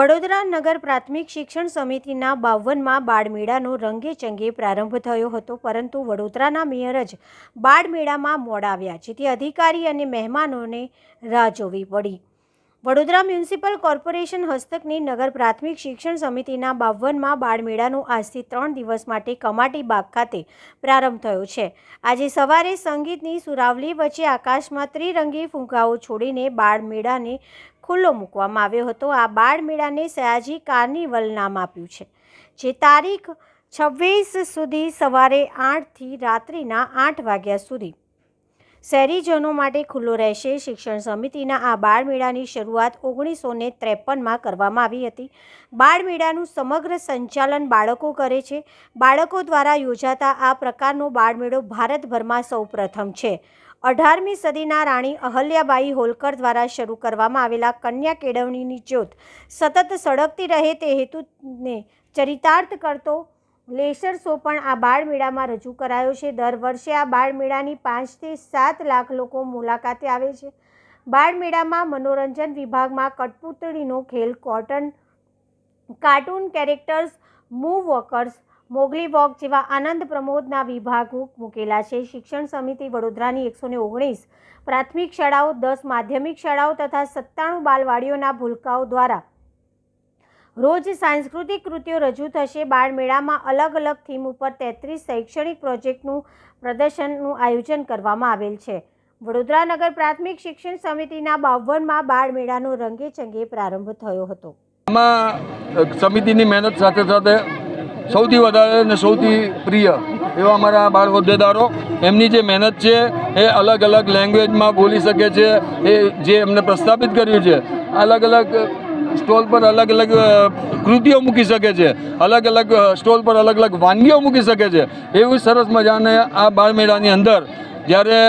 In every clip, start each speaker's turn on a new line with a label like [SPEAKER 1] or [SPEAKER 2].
[SPEAKER 1] વડોદરા નગર પ્રાથમિક શિક્ષણ સમિતિના બાવનમાં બાળમેળાનો રંગે ચંગે પ્રારંભ થયો હતો, પરંતુ વડોદરાના મેયર જ બાળમેળામાં મોડા આવ્યા, જેથી અધિકારી અને મહેમાનોને રાહ જોવી પડી. વડોદરા મ્યુનિસિપલ કોર્પોરેશન હસ્તકની નગર પ્રાથમિક શિક્ષણ સમિતિના બાવનમાં બાળમેળાનો આજથી ત્રણ દિવસ માટે કમાટી બાગ ખાતે પ્રારંભ થયો છે. આજે સવારે સંગીતની સુરાવલી વચ્ચે આકાશમાં ત્રિરંગી ફૂંકાઓ છોડીને બાળમેળાને ખુલ્લો મૂકવામાં આવ્યો હતો. આ બાળમેળાને સયાજી કાર્નિવલ નામ આપ્યું છે, જે તારીખ છવ્વીસ સુધી સવારે આઠથી રાત્રિના આઠ વાગ્યા સુધી શહેરીજનો માટે ખુલ્લો રહેશે. શિક્ષણ સમિતિના આ બાળમેળાની શરૂઆત ઓગણીસો ને ત્રેપનમાં કરવામાં આવી હતી. બાળમેળાનું સમગ્ર સંચાલન બાળકો કરે છે. બાળકો દ્વારા યોજાતા આ પ્રકારનો બાળમેળો ભારતભરમાં સૌપ્રથમ છે. અઢારમી સદીના રાણી અહલ્યાબાઈ હોલકર દ્વારા શરૂ કરવામાં આવેલા કન્યા કેળવણીની જ્યોત સતત સળગતી રહે તે હેતુને ચરિતાર્થ કરતો લેસર શો પણ આ બાળમેળામાં રજૂ કરાયો છે. દર વર્ષે આ બાળમેળાની પાંચથી સાત લાખ લોકો મુલાકાતે આવે છે. બાળમેળામાં મનોરંજન વિભાગમાં કઠપૂતળીનો ખેલ, cotton cartoon characters, move walkers, Mowgli walk જેવા આનંદ પ્રમોદના વિભાગો મૂકેલા છે. શિક્ષણ સમિતિ વડોદરાની એકસો ઓગણીસ પ્રાથમિક શાળાઓ, દસ માધ્યમિક શાળાઓ તથા સત્તાણું બાલવાડીઓના ભૂલકાઓ દ્વારા રોજ સાંસ્કૃતિક કૃતિઓ રજૂ થશે. બાળમેળામાં અલગ અલગ થીમ ઉપર તેત્રીસ શૈક્ષણિક પ્રોજેક્ટનું પ્રદર્શનનું આયોજન કરવામાં આવેલ છે. વડોદરા નગર પ્રાથમિક શિક્ષણ સમિતિના બાવનમાં બાળમેળાનો રંગે ચંગે પ્રારંભ થયો હતો.
[SPEAKER 2] આમાં સમિતિની મહેનત સાથે સાથે સૌથી વધારે અને સૌથી પ્રિય એવા અમારા બાળ હોદ્દેદારો, એમની જે મહેનત છે એ અલગ અલગ લેંગ્વેજમાં બોલી શકે છે, એ જે એમને પ્રસ્થાપિત કર્યું છે, અલગ અલગ સ્ટોલ પર અલગ અલગ કૃતિઓ મૂકી શકે છે. અલગ અલગ સ્ટોલ પર અલગ અલગ વાનગીઓ મૂકી શકે છે. એવું સરસ મજાને આ બાળમેળાની અંદર જ્યારે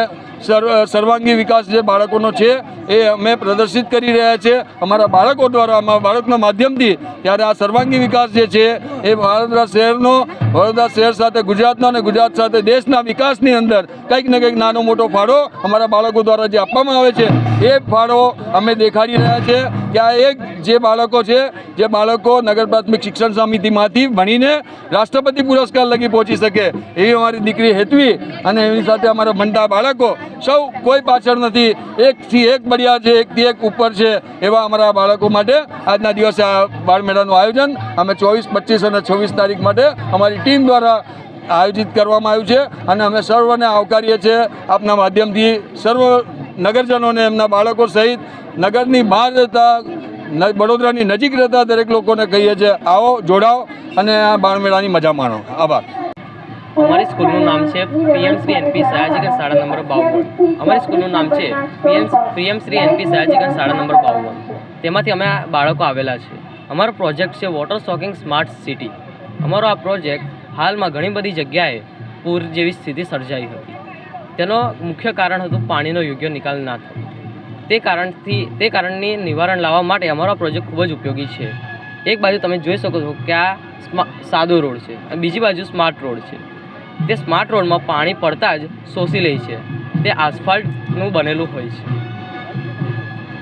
[SPEAKER 2] સર્વાંગી વિકાસ જે બાળકોનો છે, એ અમે પ્રદર્શિત કરી રહ્યા છે. અમારા બાળકો દ્વારા, અમારા બાળકના માધ્યમથી ત્યારે આ સર્વાંગી વિકાસ જે છે, એ વડોદરા શહેરનો, વડોદરા શહેર સાથે, ગુજરાતનો અને ગુજરાત સાથે દેશના વિકાસની અંદર કંઈક ને કંઈક નાનો મોટો ફાળો અમારા બાળકો દ્વારા જે આપવામાં આવે છે, એ ફાળો અમે દેખાડી રહ્યા છે કે આ એક જે બાળકો છે, જે બાળકો નગર પ્રાથમિક શિક્ષણ સમિતિમાંથી ભણીને રાષ્ટ્રપતિ પુરસ્કાર લગી પહોંચી શકે એવી અમારી દીકરી હેતવી અને એની સાથે અમારા ભણતા બાળકો સૌ કોઈ પાછળ નથી. એકથી એક બળિયા છે, એકથી એક ઉપર છે એવા અમારા બાળકો માટે આજના દિવસે આ બાળમેળાનું આયોજન અમે ચોવીસ, પચીસ અને છવ્વીસ તારીખ માટે અમારી ટીમ દ્વારા આયોજિત કરવામાં આવ્યું છે અને અમે સર્વને આવકારીએ છીએ. આપના માધ્યમથી સર્વ નગરજનોને, એમના બાળકો સહિત નગરની બહાર રહેતા વડોદરાની નજીક રહેતા દરેક લોકોને કહીએ છીએ, આવો, જોડાઓ અને આ બાળમેળાની મજા માણો. આભાર.
[SPEAKER 3] અમારી સ્કૂલનું નામ છે પીએમ શ્રી એનપી સયાજીગંજ શાળા નંબર બાવન. અમારી સ્કૂલનું નામ છે PM PM Shri NP Sayajiganj શાળા નંબર બાવન. તેમાંથી અમે બાળકો આવેલા છે. અમારો પ્રોજેક્ટ છે વોટર સોકિંગ સ્માર્ટ સિટી. અમારો આ પ્રોજેક્ટ હાલમાં ઘણી બધી જગ્યાએ પૂર જેવી સ્થિતિ સર્જાઈ હતી. તેનો મુખ્ય કારણ હતું પાણીનો યોગ્ય નિકાલ ના થવો. તે કારણથી, તે કારણની નિવારણ લાવવા માટે અમારો પ્રોજેક્ટ ખૂબ જ ઉપયોગી છે. એક બાજુ તમે જોઈ શકો છો કે આ સાદો રોડ છે અને બીજી બાજુ સ્માર્ટ રોડ છે. તે સ્માર્ટ રોડમાં પાણી પડતા જ શોષી લે છે. તે આસફાલ્ટનું બનેલું હોય છે.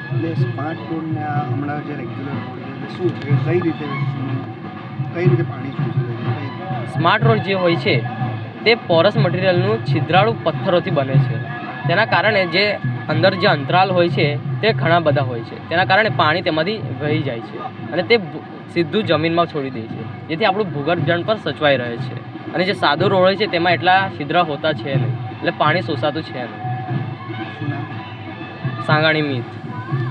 [SPEAKER 4] એટલે સ્માર્ટ રોડને હમણાં જે રેગ્યુલર રોડ શું કઈ રીતે કઈ રીતે પાણી શોષી લે છે? કઈ
[SPEAKER 3] સ્માર્ટ રોડ જે હોય છે તે પોરસ મટીરિયલનું છિદ્રાળુ પથ્થરોથી બને છે. તેના કારણે જે અંદર જે અંતરાલ હોય છે તે ઘણા બધા હોય છે. તેના કારણે પાણી તેમાંથી વહી જાય છે અને તે સીધું જમીનમાં છોડી દે છે. જેથી આપણું ભૂગર્ભ જળ પર સચવાઈ રહે છે. અને જે સાદો રોડ હોય છે તેમાં એટલા છિદ્ર હોતા છે નહીં. એટલે પાણી શોષાતું છે નહીં. સાંગાણી મીત.